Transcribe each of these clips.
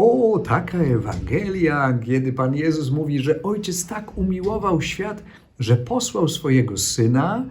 O, taka Ewangelia, kiedy Pan Jezus mówi, że Ojciec tak umiłował świat, że posłał swojego Syna,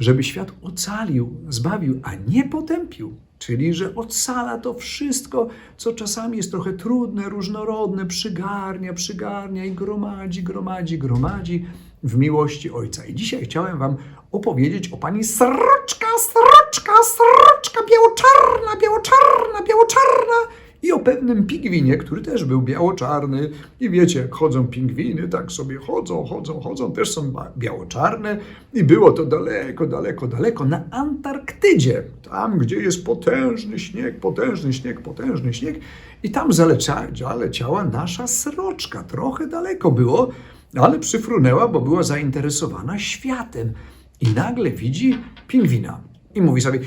żeby świat ocalił, zbawił, a nie potępił. Czyli, że ocala to wszystko, co czasami jest trochę trudne, różnorodne, przygarnia, przygarnia i gromadzi, gromadzi, gromadzi w miłości Ojca. I dzisiaj chciałem Wam opowiedzieć o pani Sroczka, Sroczka, Sroczka, biało-czarna, biało-czarna, biało-czarna i o pewnym pingwinie, który też był biało-czarny. I wiecie, jak chodzą pingwiny, tak sobie chodzą, chodzą, chodzą, też są biało-czarne. I było to daleko, daleko, daleko na Antarktydzie, tam gdzie jest potężny śnieg, potężny śnieg, potężny śnieg. I tam zaleciała nasza sroczka. Trochę daleko było, ale przyfrunęła, bo była zainteresowana światem. I nagle widzi pingwina. I mówi sobie,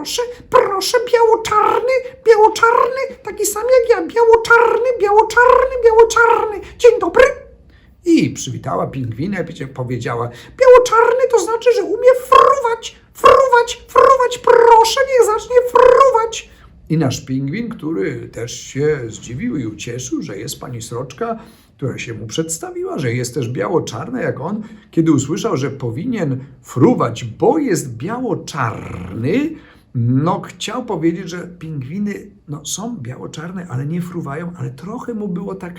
proszę, proszę, biało-czarny, biało-czarny, taki sam jak ja, biało-czarny, biało-czarny, biało-czarny, dzień dobry. I przywitała pingwinę, powiedziała, biało-czarny to znaczy, że umie fruwać, fruwać, fruwać, proszę, niech zacznie fruwać. I nasz pingwin, który też się zdziwił i ucieszył, że jest pani Sroczka, która się mu przedstawiła, że jest też biało-czarna jak on, kiedy usłyszał, że powinien fruwać, bo jest biało-czarny, no chciał powiedzieć, że pingwiny no, są biało-czarne, ale nie fruwają, ale trochę mu było tak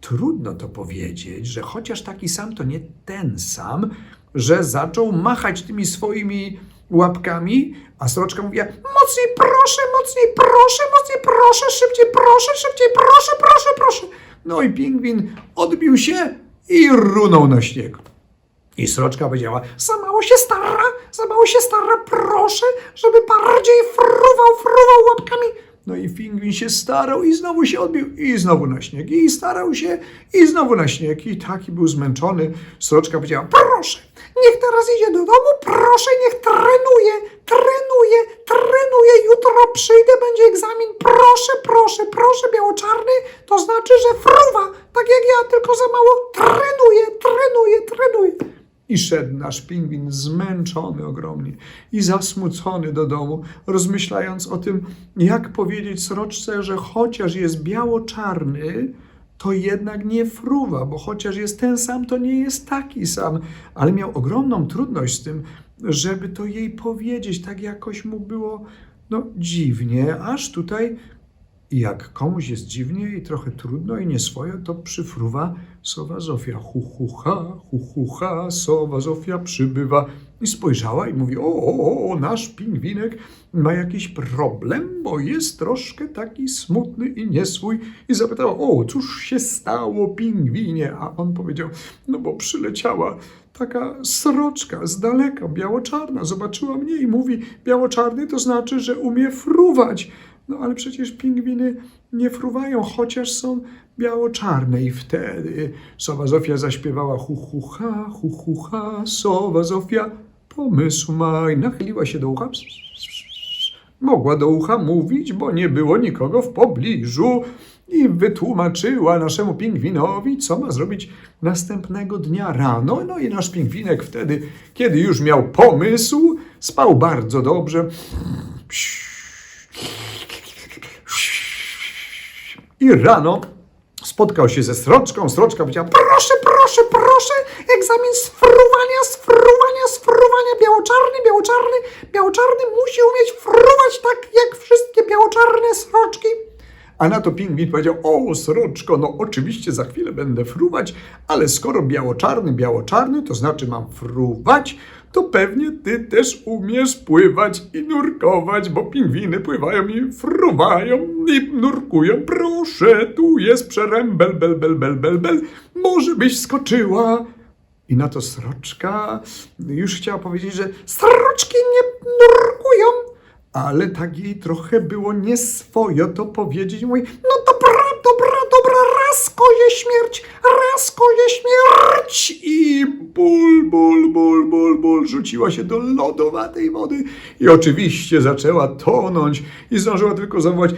trudno to powiedzieć, że chociaż taki sam, to nie ten sam, że zaczął machać tymi swoimi łapkami, a sroczka mówiła mocniej proszę, mocniej proszę, mocniej proszę, szybciej proszę, szybciej proszę, proszę, proszę. No i pingwin odbił się i runął na śnieg. I sroczka powiedziała, za mało się stara, za mało się stara, proszę, żeby bardziej fruwał, fruwał łapkami. No i pingwin się starał i znowu się odbił i znowu na śnieg. I starał się i znowu na śnieg. I taki był zmęczony. Sroczka powiedziała, proszę, niech teraz idzie do domu, proszę, niech trenuje, trenuje, trenuje. Jutro przyjdę, będzie egzamin, proszę, proszę, proszę, biało-czarny, to znaczy, że fruwa, tak jak ja, tylko za mało trenuje, trenuje, trenuje. I szedł nasz pingwin zmęczony ogromnie i zasmucony do domu, rozmyślając o tym, jak powiedzieć sroczce, że chociaż jest biało-czarny, to jednak nie fruwa, bo chociaż jest ten sam, to nie jest taki sam. Ale miał ogromną trudność z tym, żeby to jej powiedzieć, tak jakoś mu było no, dziwnie, aż tutaj i jak komuś jest dziwnie i trochę trudno i nieswoje, to przyfruwa sowa Zofia. Hu, hu, ha, hu, hu, ha, sowa Zofia przybywa. I spojrzała i mówi, o, o, o, nasz pingwinek ma jakiś problem, bo jest troszkę taki smutny i nieswój. I zapytała, o, cóż się stało, pingwinie? A on powiedział, no bo przyleciała taka sroczka z daleka, biało-czarna, zobaczyła mnie i mówi, biało-czarny to znaczy, że umie fruwać. No ale przecież pingwiny nie fruwają, chociaż są biało-czarne. I wtedy sowa Zofia zaśpiewała hu hu ha, hu hu ha, sowa Zofia pomysł ma i nachyliła się do ucha. Mogła do ucha mówić, bo nie było nikogo w pobliżu i wytłumaczyła naszemu pingwinowi, co ma zrobić następnego dnia rano. No i nasz pingwinek wtedy, kiedy już miał pomysł, spał bardzo dobrze. I rano spotkał się ze sroczką. Sroczka powiedziała: Proszę, proszę, proszę, egzamin z fruwania, z. Biało-czarny, biało-czarny, biało-czarny musi umieć fruwać tak jak wszystkie biało-czarne sroczki. A na to pingwin powiedział: O, sroczko, no oczywiście za chwilę będę fruwać, ale skoro biało-czarny, biało-czarny, to znaczy mam fruwać, to pewnie ty też umiesz pływać i nurkować, bo pingwiny pływają i fruwają i nurkują. Proszę, tu jest przerębel, bel, bel, bel, bel, bel. Może byś skoczyła. I na to sroczka już chciała powiedzieć, że sroczki nie nurkują, ale tak jej trochę było nieswojo to powiedzieć. Mówi, no dobra, dobra, dobra, raz kozie śmierć, raz kozie śmierć. I ból, ból, ból, ból, ból rzuciła się do lodowatej wody i oczywiście zaczęła tonąć i zdążyła tylko zawołać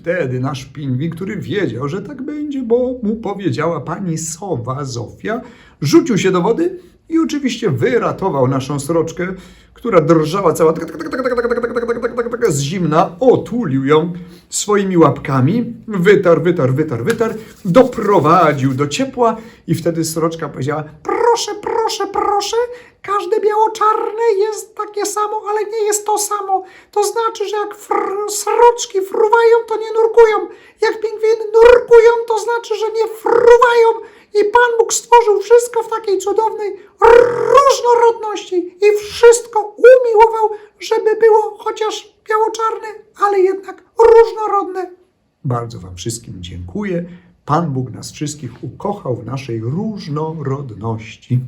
wtedy nasz pingwin, który wiedział, że tak będzie, bo mu powiedziała pani sowa Zofia, rzucił się do wody i oczywiście wyratował naszą sroczkę, która drżała cała. Z zimna, otulił ją swoimi łapkami, wytarł, wytarł, wytarł, wytarł, doprowadził do ciepła i wtedy sroczka powiedziała, proszę, proszę, proszę, każde biało-czarne jest takie samo, ale nie jest to samo. To znaczy, że jak fr- sroczki fruwają, to nie nurkują. Jak pingwiny nurkują, to znaczy, że nie fruwają. I Pan Bóg stworzył wszystko w takiej cudownej różnorodności i wszystko umiłował, żeby było chociaż biało-czarne, ale jednak różnorodne. Bardzo Wam wszystkim dziękuję. Pan Bóg nas wszystkich ukochał w naszej różnorodności.